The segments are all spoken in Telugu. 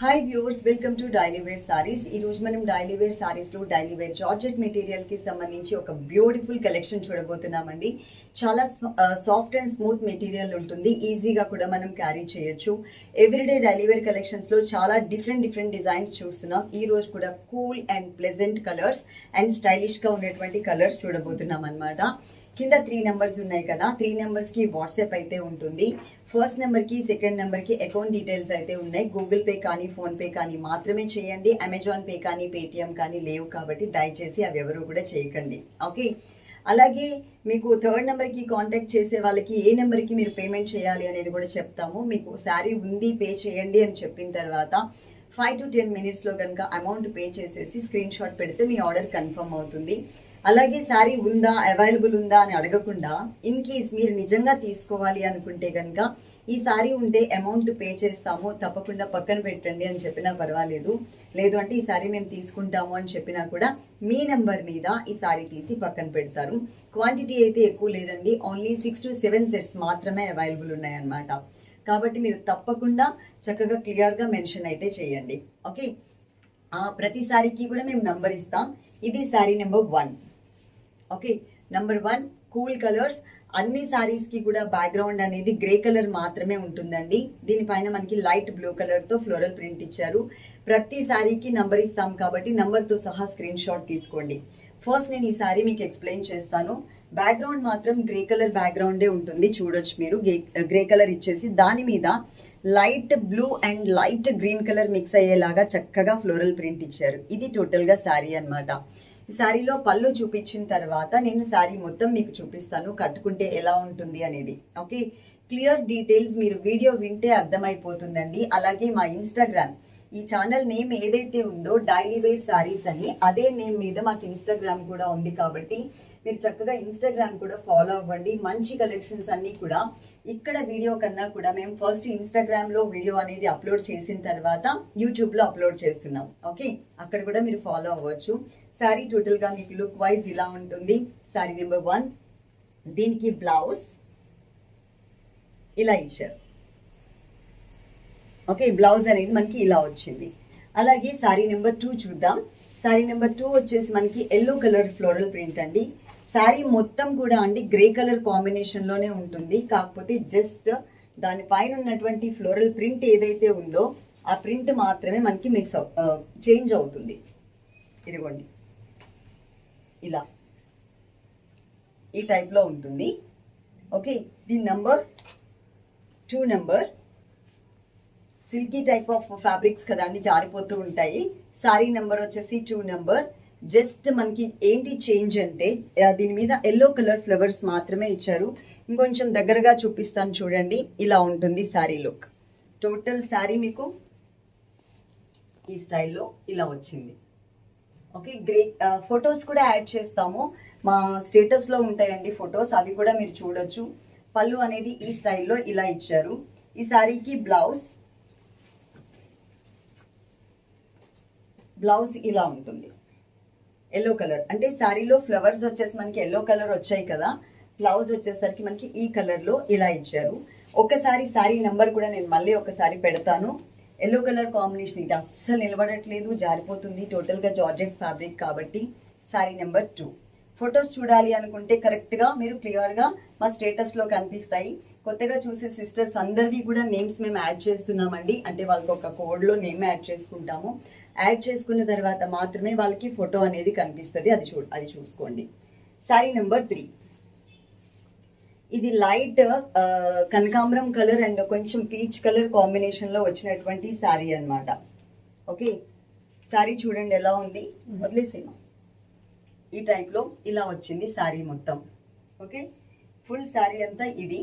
Hi viewers welcome to daily wear sarees ఈ రోజు మనం డైలీ వేర్ సారీస్లో డైలీ వేర్ జార్జెట్ మెటీరియల్కి సంబంధించి ఒక బ్యూటిఫుల్ కలెక్షన్ చూడబోతున్నామండి. చాలా సాఫ్ట్ అండ్ స్మూత్ మెటీరియల్ ఉంటుంది. ఈజీగా కూడా మనం క్యారీ చేయొచ్చు. ఎవ్రీడే డైలీ వేర్ చాలా డిఫరెంట్ డిఫరెంట్ డిజైన్స్ చూస్తున్నాం. ఈ రోజు కూడా cool and pleasant colours and స్టైలిష్గా ఉండేటువంటి కలర్స్ చూడబోతున్నాం అన్నమాట కింద త్రీ నెంబర్స్ ఉన్నాయి కదా త్రీ నెంబర్స్కి వాట్సాప్ అయితే ఉంటుంది. ఫస్ట్ నెంబర్కి సెకండ్ నెంబర్కి అకౌంట్ డీటెయిల్స్ అయితే ఉన్నాయి. గూగుల్ పే కానీ ఫోన్పే కానీ మాత్రమే చేయండి. అమెజాన్ పే కానీ పేటిఎం కానీ లేవు కాబట్టి దయచేసి అవి ఎవరు కూడా చేయకండి. ఓకే అలాగే మీకు థర్డ్ నెంబర్కి కాంటాక్ట్ చేసే వాళ్ళకి ఏ నెంబర్కి మీరు పేమెంట్ చేయాలి అనేది కూడా చెప్తాము. మీకు శారీ ఉంది పే చేయండి అని చెప్పిన తర్వాత ఫైవ్ టు టెన్ మినిట్స్లో కనుక అమౌంట్ పే చేసేసి స్క్రీన్ షాట్ పెడితే మీ ఆర్డర్ కన్ఫర్మ్ అవుతుంది. అలాగే శారీ ఉందా అవైలబుల్ ఉందా అని అడగకుండా ఇన్ కేస్ మీరు నిజంగా తీసుకోవాలి అనుకుంటే కనుక ఈ శారీ ఉంటే అమౌంట్ పే చేస్తాము తప్పకుండా పక్కన పెట్టండి అని చెప్పినా పర్వాలేదు. లేదు అంటే ఈ శారీ మేము తీసుకుంటాము అని చెప్పినా కూడా మీ నెంబర్ మీద ఈ శారీ తీసి పక్కన పెడతారు. క్వాంటిటీ అయితే ఎక్కువ లేదండి. Only six to seven sets మాత్రమే అవైలబుల్ ఉన్నాయన్నమాట. కాబట్టి మీరు తప్పకుండా చక్కగా క్లియర్గా మెన్షన్ అయితే చేయండి. ఓకే? ప్రతి సారీకి కూడా మేము నంబర్ ఇస్తాం. ఇది saree number one. Okay number one cool colours అన్ని శారీస్కి కూడా బ్యాక్గ్రౌండ్ అనేది గ్రే కలర్ మాత్రమే ఉంటుందండి. దీనిపైన మనకి లైట్ బ్లూ కలర్తో ఫ్లోరల్ ప్రింట్ ఇచ్చారు. ప్రతి సారీకి నంబర్ ఇస్తాం కాబట్టి నంబర్తో సహా స్క్రీన్ షాట్ తీసుకోండి. ఫస్ట్ నేను ఈ సారీ మీకు ఎక్స్ప్లెయిన్ చేస్తాను. బ్యాక్గ్రౌండ్ మాత్రం గ్రే కలర్ బ్యాక్గ్రౌండే ఉంటుంది చూడొచ్చు మీరు. గ్రే కలర్ uh, ఇచ్చేసి దాని మీద light blue and light green colour mix అయ్యేలాగా చక్కగా ఫ్లోరల్ ప్రింట్ ఇచ్చారు. ఇది టోటల్గా శారీ అన్నమాట. శారీలో పళ్ళు చూపించిన తర్వాత నేను శారీ మొత్తం మీకు చూపిస్తాను కట్టుకుంటే ఎలా ఉంటుంది అనేది. ఓకే క్లియర్ డీటెయిల్స్ మీరు వీడియో వింటే అర్థమైపోతుందండి. అలాగే మా ఇన్స్టాగ్రామ్ ఈ ఛానల్ నేమ్ ఏదైతే ఉందో డైలీ వేర్ సారీస్ అని అదే నేమ్ మీద మాకు ఇన్స్టాగ్రామ్ కూడా ఉంది కాబట్టి మీరు చక్కగా ఇన్స్టాగ్రామ్ కూడా ఫాలో అవ్వండి. మంచి కలెక్షన్స్ అన్నీ కూడా ఇక్కడ వీడియో కన్నా కూడా మేము ఫస్ట్ ఇన్స్టాగ్రామ్లో వీడియో అనేది అప్లోడ్ చేసిన తర్వాత యూట్యూబ్లో అప్లోడ్ చేస్తున్నాం. ఓకే అక్కడ కూడా మీరు ఫాలో అవ్వచ్చు. శారీ టోటల్గా మీకు లుక్ వైజ్ ఇలా ఉంటుంది శారీ నెంబర్ వన్ దీనికి బ్లౌజ్ ఇలా ఇచ్చారు ఓకే బ్లౌజ్ అనేది మనకి ఇలా వచ్చింది. అలాగే శారీ నెంబర్ టూ చూద్దాం. శారీ నెంబర్ టూ వచ్చేసి మనకి ఎల్లో కలర్ ఫ్లోరల్ ప్రింట్ అండి. శారీ మొత్తం కూడా అండి గ్రే కలర్ కాంబినేషన్లోనే ఉంటుంది. కాకపోతే జస్ట్ దాని పైన ఉన్నటువంటి ఫ్లోరల్ ప్రింట్ ఏదైతే ఉందో ఆ ప్రింట్ మాత్రమే మనకి మిస్ చేంజ్ అవుతుంది. ఇదిగోండి. ఇలా. ఈ టైప్లో ఉంటుంది. ఓకే దీని number two number silky type of fabrics కదండి జారిపోతూ ఉంటాయి. సారీ నెంబర్ వచ్చేసి టూ నెంబర్ జస్ట్ మనకి ఏంటి చేంజ్ అంటే దీని మీద ఎల్లో కలర్ ఫ్లవర్స్ మాత్రమే ఇచ్చారు. ఇంకొంచెం దగ్గరగా చూపిస్తాను చూడండి. ఇలా ఉంటుంది శారీ లుక్ టోటల్ శారీ మీకు ఈ స్టైల్లో ఇలా వచ్చింది. ఓకే గ్రే ఫొటోస్ కూడా యాడ్ చేస్తాము. మా స్టేటస్లో ఉంటాయండి ఫొటోస్ అవి కూడా మీరు చూడొచ్చు. పళ్ళు అనేది ఈ స్టైల్లో ఇలా ఇచ్చారు. ఈ శారీకి బ్లౌజ్ బ్లౌజ్ ఇలా ఉంటుంది. ఎల్లో కలర్ అంటే శారీలో ఫ్లవర్స్ వచ్చేసి మనకి ఎల్లో కలర్ వచ్చాయి కదా. బ్లౌజ్ వచ్చేసరికి మనకి ఈ కలర్లో ఇలా ఇచ్చారు. ఒకసారి శారీ నెంబర్ కూడా నేను మళ్ళీ ఒకసారి పెడతాను. ఎల్లో కలర్ కాంబినేషన్ ఇది అస్సలు నిలబడట్లేదు జారిపోతుంది. టోటల్గా జార్జెట్ ఫ్యాబ్రిక్ కాబట్టి శారీ నెంబర్ టూ ఫొటోస్ చూడాలి అనుకుంటే కరెక్ట్గా మీరు క్లియర్గా మా స్టేటస్లో కనిపిస్తాయి. కొత్తగా చూసే సిస్టర్స్ అందరివి కూడా నేమ్స్ మేము యాడ్ చేస్తున్నామండి. అంటే వాళ్ళకి ఒక కోడ్లో నేమ్ యాడ్ చేసుకుంటాము. యాడ్ చేసుకున్న తర్వాత మాత్రమే వాళ్ళకి ఫోటో అనేది కనిపిస్తుంది. అది చూ అది చూసుకోండి. శారీ నెంబర్ త్రీ ఇది లైట్ కనకాంబరం కలర్ అండ్ కొంచెం పీచ్ కలర్ కాంబినేషన్లో వచ్చినటువంటి శారీ అన్నమాట. ఓకే? శారీ చూడండి ఎలా ఉంది. వదిలేసేమా ఈ type లో ఇలా వచ్చింది శారీ మొత్తం. ఓకే? ఫుల్ శారీ అంతా ఇది.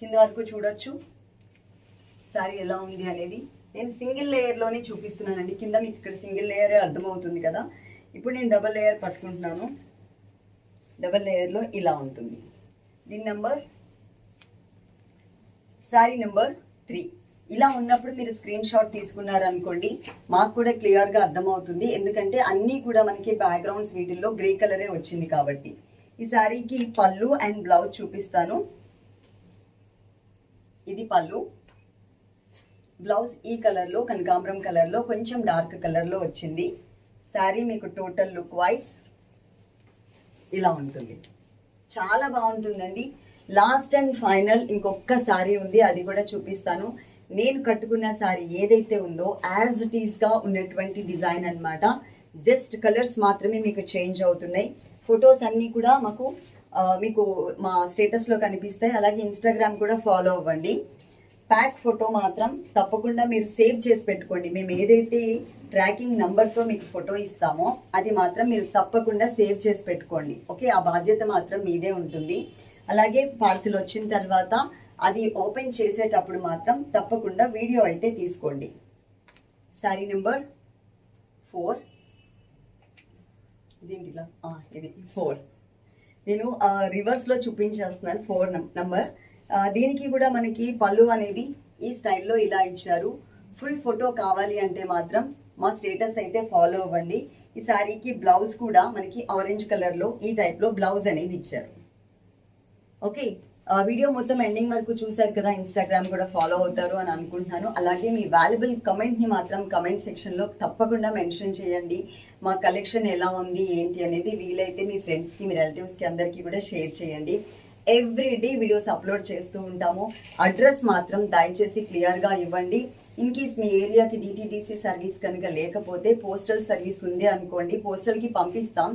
కింద వరకు చూడొచ్చు. శారీ ఎలా ఉంది అనేది. నేను సింగిల్ లేయర్లోనే చూపిస్తున్నానండి. కింద మీకు ఇక్కడ సింగిల్ లేయరే అర్థమవుతుంది కదా. ఇప్పుడు నేను డబల్ లేయర్ పట్టుకుంటున్నాను. డబల్ లేయర్లో ఇలా ఉంటుంది. దీని నెంబర్ శారీ నెంబర్ త్రీ. ఇలా ఉన్నప్పుడు మీరు స్క్రీన్ షాట్ తీసుకున్నారనుకోండి మాకు కూడా క్లియర్గా అర్థమవుతుంది. ఎందుకంటే అన్నీ కూడా మనకి బ్యాక్గ్రౌండ్స్ వీటిల్లో గ్రే కలరే వచ్చింది కాబట్టి. ఈ శారీకి పళ్ళు అండ్ బ్లౌజ్ చూపిస్తాను. ఇది పళ్ళు. బ్లౌజ్ ఈ కలర్లో కనకాంబరం కలర్లో కొంచెం డార్క్ కలర్లో వచ్చింది. శారీ మీకు టోటల్ లుక్ వైజ్ ఇలా ఉంటుంది. చాలా బాగుంటుందండి. లాస్ట్ అండ్ ఫైనల్ ఇంకొక సారీ ఉంది అది కూడా చూపిస్తాను. నేను కట్టుకున్న సారీ ఏదైతే ఉందో యాజ్ ఇట్ ఈస్గా ఉన్నటువంటి డిజైన్ అన్నమాట. జస్ట్ కలర్స్ మాత్రమే మీకు చేంజ్ అవుతున్నాయి. ఫొటోస్ అన్నీ కూడా మాకు మీకు మా స్టేటస్లో కనిపిస్తాయి. అలాగే ఇన్స్టాగ్రామ్ కూడా ఫాలో అవ్వండి. ప్యాక్ ఫోటో మాత్రం తప్పకుండా మీరు సేవ్ చేసి పెట్టుకోండి. మేము ఏదైతే ట్రాకింగ్ నంబర్తో మీకు ఫోటో ఇస్తామో అది మాత్రం మీరు తప్పకుండా సేవ్ చేసి పెట్టుకోండి. ఓకే? ఆ బాధ్యత మాత్రం మీదే ఉంటుంది. అలాగే పార్సిల్ వచ్చిన తర్వాత అది ఓపెన్ చేసేటప్పుడు మాత్రం తప్పకుండా వీడియో అయితే తీసుకోండి. Saree number four. ఇదేంటి ఇలా? ఇది ఫోర్. నేను రివర్స్లో చూపించేస్తున్నాను. Four number. దీనికి కూడా మనకి పళ్ళు అనేది ఈ స్టైల్లో ఇలా ఇచ్చారు. ఫుల్ ఫోటో కావాలి అంటే మాత్రం మా స్టేటస్ అయితే ఫాలో అవ్వండి. ఈ శారీకి బ్లౌజ్ కూడా మనకి ఆరెంజ్ కలర్లో ఈ టైప్లో బ్లౌజ్ అనేది ఇచ్చారు. ఓకే వీడియో మొత్తం ఎండింగ్ వరకు చూసారు కదా ఇన్స్టాగ్రామ్ కూడా ఫాలో అవుతారు అని అనుకుంటున్నాను. అలాగే మీ వాల్యుబుల్ కమెంట్ని మాత్రం కమెంట్ సెక్షన్లో తప్పకుండా మెన్షన్ చేయండి. మా కలెక్షన్ ఎలా ఉంది ఏంటి అనేది వీలైతే మీ ఫ్రెండ్స్కి మీ రిలేటివ్స్కి అందరికీ కూడా షేర్ చేయండి. ఎవ్రీ డే వీడియోస్ అప్లోడ్ చేస్తూ ఉంటాము. అడ్రస్ మాత్రం దయచేసి క్లియర్గా ఇవ్వండి. ఇన్ కేస్ మీ ఏరియాకి డిటీడీసీ సర్వీస్ కనుక లేకపోతే పోస్టల్ సర్వీస్ ఉంది అనుకోండి పోస్టల్కి పంపిస్తాం.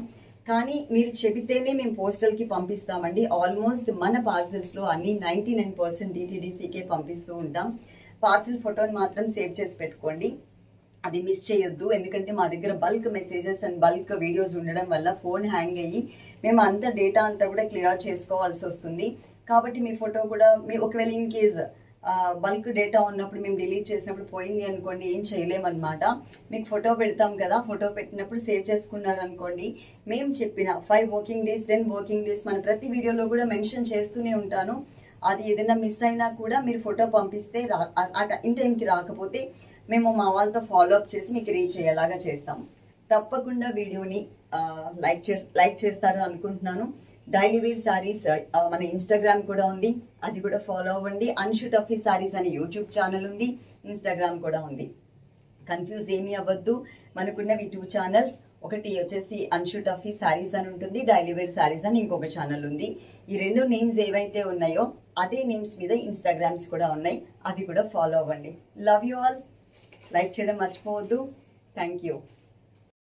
కానీ మీరు చెబితేనే మేము పోస్టల్కి పంపిస్తామండి. ఆల్మోస్ట్ మన పార్సెల్స్లో అన్నీ అన్ని నైన్టీ నైన్ పర్సెంట్ డిటీడీసీకే పంపిస్తూ ఉంటాం. పార్సిల్ ఫోటోని మాత్రం సేవ్ చేసి పెట్టుకోండి. అది మిస్ చేయొద్దు. ఎందుకంటే మా దగ్గర bulk messages and bulk videos ఉండడం వల్ల ఫోన్ హ్యాంగ్ అయ్యి మేము అంత డేటా అంతా కూడా క్లియర్ చేసుకోవాల్సి వస్తుంది. కాబట్టి మీ ఫోటో కూడా మీ ఒకవేళ ఇన్ కేస్ బల్క్ డేటా ఉన్నప్పుడు మేము డిలీట్ చేసినప్పుడు పోయింది అనుకోండి ఏం చేయలేమన్నమాట. మీకు ఫోటో పెడతాం కదా ఫోటో పెట్టినప్పుడు సేవ్ చేసుకున్నారు అనుకోండి మేము చెప్పిన five working days ten working days మన ప్రతి వీడియోలో కూడా మెన్షన్ చేస్తూనే ఉంటాను. అది ఏదైనా మిస్ అయినా కూడా మీరు ఫోటో పంపిస్తే రా ఇన్ టైంకి రాకపోతే మేము మా వాళ్ళతో ఫాలో అప్ చేసి మీకు రీచ్ అయ్యేలాగా చేస్తాం. తప్పకుండా వీడియోని లైక్ చే లైక్ చేస్తారు అనుకుంటున్నాను. డైలీ వేర్ సారీస్ మన ఇన్స్టాగ్రామ్ కూడా ఉంది. అది కూడా ఫాలో అవ్వండి. అన్షు టఫీ సారీస్ అనే యూట్యూబ్ ఛానల్ ఉంది. ఇన్స్టాగ్రామ్ కూడా ఉంది. కన్ఫ్యూజ్ ఏమీ అవ్వద్దు. మనకున్నవి టూ ఛానల్స్ ఒకటి వచ్చేసి అన్షు టఫీ సారీస్ అని ఉంటుంది డైలీ వేర్ సారీస్ అని ఇంకొక ఛానల్ ఉంది. ఈ రెండు నేమ్స్ ఏవైతే ఉన్నాయో అదే నేమ్స్ మీద ఇన్స్టాగ్రామ్స్ కూడా ఉన్నాయి. అవి కూడా ఫాలో అవ్వండి. లవ్ యూ ఆల్ లైక్ చేయడం మర్చిపోవద్దు. Thank you